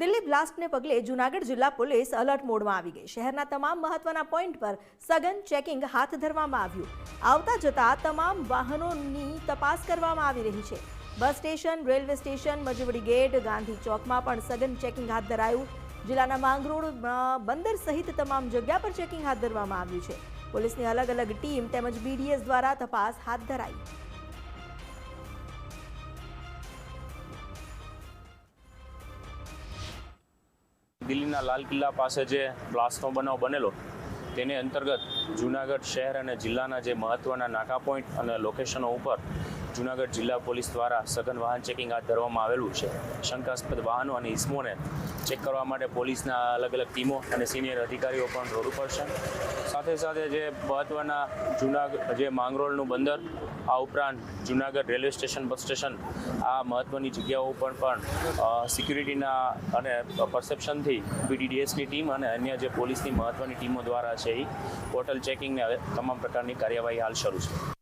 દિલ્હી બ્લાસ્ટને પગલે જૂનાગઢ જિલ્લા police alert મોડમાં આવી ગઈ. શહેરના તમામ મહત્વના પોઈન્ટ પર સઘન ચેકિંગ હાથ ધરવામાં આવ્યું. આવતા જતા તમામ વાહનોની તપાસ કરવામાં આવી રહી છે. Bus station, railway station, Majevadi gate, Gandhi ચોકમાં પણ સઘન ચેકિંગ હાથ ધરાયું. જિલ્લાના માંગરોળ બંદર સહિત તમામ જગ્યા પર ચેકિંગ હાથ ધરવામાં આવ્યું છે. પોલીસની અલગ અલગ ટીમ તેમજ બીડીએસ દ્વારા તપાસ હાથ ધરાઈ. દિલ્હીના લાલ કિલ્લા પાસે જે બ્લાસ્ટનો બનાવ બનેલો તેને અંતર્ગત જૂનાગઢ શહેર અને જિલ્લાના જે મહત્ત્વના નાકા પોઈન્ટ અને લોકેશનો ઉપર જૂનાગઢ જિલ્લા પોલીસ દ્વારા સઘન વાહન ચેકિંગ હાથ ધરવામાં આવેલું છે. શંકાસ્પદ વાહનો અને ઇસમોને ચેક કરવા માટે પોલીસના અલગ અલગ ટીમો અને સિનિયર અધિકારીઓ પણ રોડ ઉપર છે. સાથે સાથે જે મહત્ત્વના જૂનાગઢ જે માંગરોળનું બંદર, આ ઉપરાંત Junagadh railway station, bus station, આ મહત્ત્વની જગ્યાઓ ઉપર પણ સિક્યુરિટીના અને પરસેપ્શનથી બીડીડીએસની ટીમ અને અન્ય જે પોલીસની મહત્ત્વની ટીમો દ્વારા છે એ હોટલ ચેકિંગને હવે તમામ પ્રકારની કાર્યવાહી હાલ શરૂ છે.